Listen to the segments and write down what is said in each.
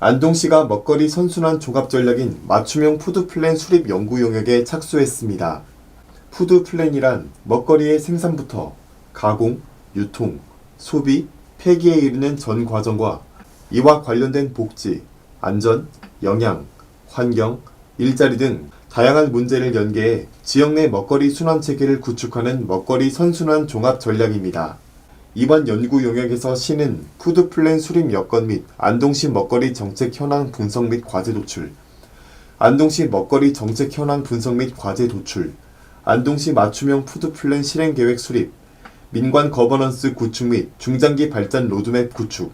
안동시가 먹거리 선순환 종합 전략인 맞춤형 푸드플랜 수립 연구 용역에 착수했습니다. 푸드플랜이란 먹거리의 생산부터 가공, 유통, 소비, 폐기에 이르는 전 과정과 이와 관련된 복지, 안전, 영양, 환경, 일자리 등 다양한 문제를 연계해 지역 내 먹거리 순환 체계를 구축하는 먹거리 선순환 종합 전략입니다. 이번 연구 용역에서 시는 푸드 플랜 수립 여건 및 안동시 먹거리 정책 현황 분석 및 과제 도출, 안동시 먹거리 정책 현황 분석 및 과제 도출, 안동시 맞춤형 푸드 플랜 실행 계획 수립, 민관 거버넌스 구축 및 중장기 발전 로드맵 구축,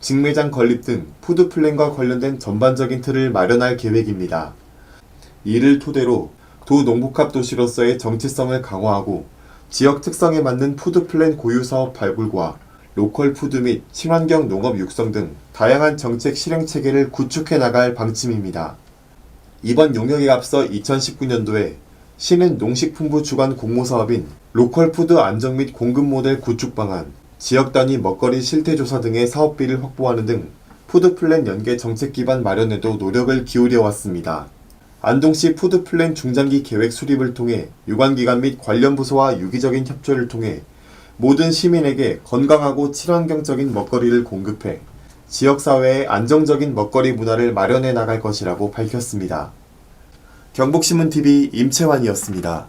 직매장 건립 등 푸드 플랜과 관련된 전반적인 틀을 마련할 계획입니다. 이를 토대로 도 농복합 도시로서의 정체성을 강화하고 지역 특성에 맞는 푸드플랜 고유 사업 발굴과 로컬 푸드 및 친환경 농업 육성 등 다양한 정책 실행 체계를 구축해 나갈 방침입니다. 이번 용역에 앞서 2019년도에 시는 농식품부 주관 공모사업인 로컬 푸드 안정 및 공급 모델 구축 방안, 지역 단위 먹거리 실태 조사 등의 사업비를 확보하는 등 푸드 플랜 연계 정책 기반 마련에도 노력을 기울여 왔습니다. 안동시 푸드플랜 중장기 계획 수립을 통해 유관기관 및 관련 부서와 유기적인 협조를 통해 모든 시민에게 건강하고 친환경적인 먹거리를 공급해 지역사회에 안정적인 먹거리 문화를 마련해 나갈 것이라고 밝혔습니다. 경북신문TV 임채환이었습니다.